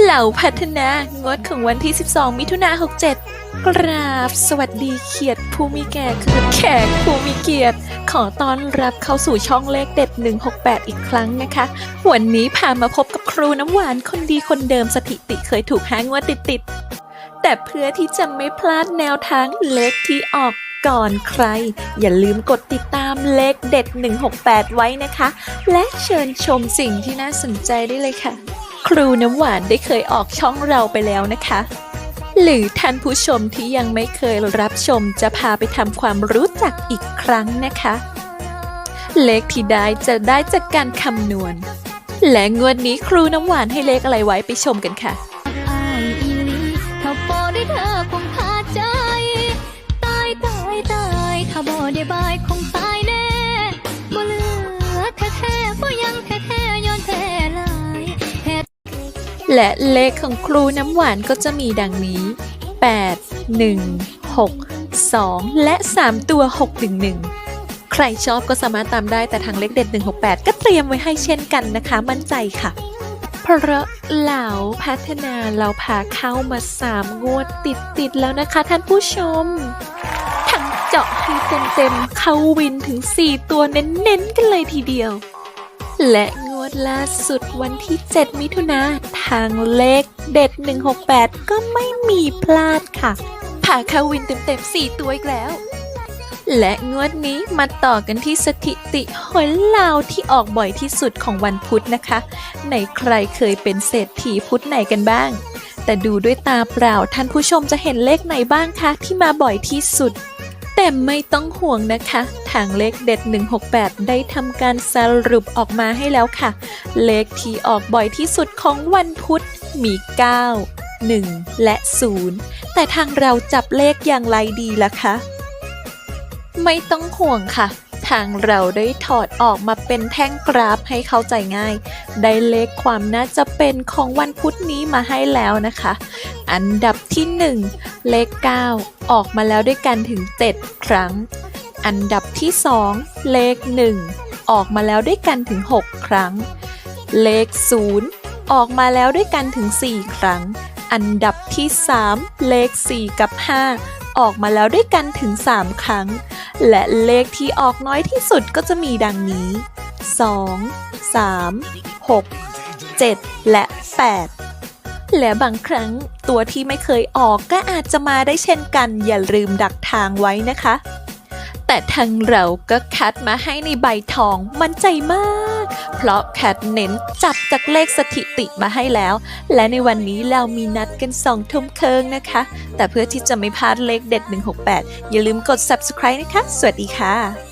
เหล่าพัฒนางดของวันที่ 12 มิถุนา67 กราบสวัสดีเขียดผู้มีแก่คือแขกผู้มีเกียรติ ขอต้อนรับเข้าสู่ช่องเลขเด็ด 168 อีกครั้งนะคะ วันนี้พามาพบกับครูน้ำหวานคนดีคนเดิมสถิติเคยถูกห้างวดติดๆแต่เพื่อที่จะไม่พลาดแนวทางเลขที่ออกก่อนใคร อย่าลืมกดติดตามเลขเด็ด 168 ไว้นะคะ และเชิญชมสิ่งที่น่าสนใจได้เลยค่ะ ครูน้ำหวานได้เคยออกช่องเราไปแล้วนะคะ หรือท่านผู้ชมที่ยังไม่เคยรับชมจะพาไปทำความรู้จักอีกครั้งนะคะ เลขที่ได้จะได้จากการคำนวณ และงวดนี้ครูน้ำหวานให้เลขอะไรไว้ไปชมกันค่ะ และเลขของครูน้ำหวานก็จะมีดังนี้ 8 1 6 2 และ 3 ตัว 611 ใครชอบก็สามารถตามได้แต่ทางเลขเด็ด 168 ก็เตรียมไว้ให้เช่นกันนะคะ มั่นใจค่ะ เพราะเหล่าพัฒนาเราพาเข้ามา 3 งวดติดติดแล้วนะคะท่านผู้ชมทั้งเจาะให้เต็มๆเข้าวินถึง 4 ตัวเน้นๆกันเลยทีเดียว และ ล่าสุดวันที่ 7 มิถุนาทางเลขเด็ด 168 ก็ไม่มีพลาดค่ะพาเข้าวินเต็มๆ 4 ตัวอีกแล้ว และงวดนี้มาต่อกันที่สถิติหวยลาวที่ออกบ่อยที่สุดของวันพุธนะคะไหนใครเคยเป็นเศรษฐีพุธไหนกันบ้าง แต่ดูด้วยตาเปล่าท่านผู้ชมจะเห็นเลขไหนบ้างคะที่มาบ่อยที่สุด แต่ไม่ต้องห่วงนะคะ ทางเลขเด็ด 168 ได้ทำการสรุปออกมาให้แล้วค่ะ เลขที่ออกบ่อยที่สุดของวันพุธมี 9 1 และ 0 แต่ทางเราจับเลขอย่างไรดีล่ะคะ ไม่ต้องห่วงค่ะ ทางเราได้ถอดออกมาเป็นแท่งกราฟให้เข้าใจง่าย ได้เลขความน่าจะเป็นของวันพุธนี้มาให้แล้วนะคะ อันดับที่ 1 เลข 9 ออกมาแล้วด้วยกันถึง 7 ครั้ง อันดับที่ 2 เลข 1 ออกมาแล้วด้วยกันถึง 6 ครั้ง เลข 0 ออกมาแล้วด้วยกันถึง 4 ครั้ง อันดับที่ 3 เลข 4 กับ 5 ออกมาแล้วด้วยกันถึง 3 ครั้ง และเลขที่ออกน้อยที่สุดก็จะมีดังนี้ 2 3 6 7 และ 8 และบางครั้งตัวที่ไม่เคยออกก็อาจจะมาได้เช่นกัน อย่าลืมดักทางไว้นะคะ แต่ทางเราก็คัดมาให้ในใบทองมั่นใจมาก เพราะแคทเน้นจับจากเลขสถิติมาให้แล้ว และในวันนี้เรามีนัดกันสองทุ่มเคิงนะคะ แต่เพื่อที่จะไม่พลาดเลขเด็ด 168 อย่าลืมกด subscribe นะคะ สวัสดีค่ะ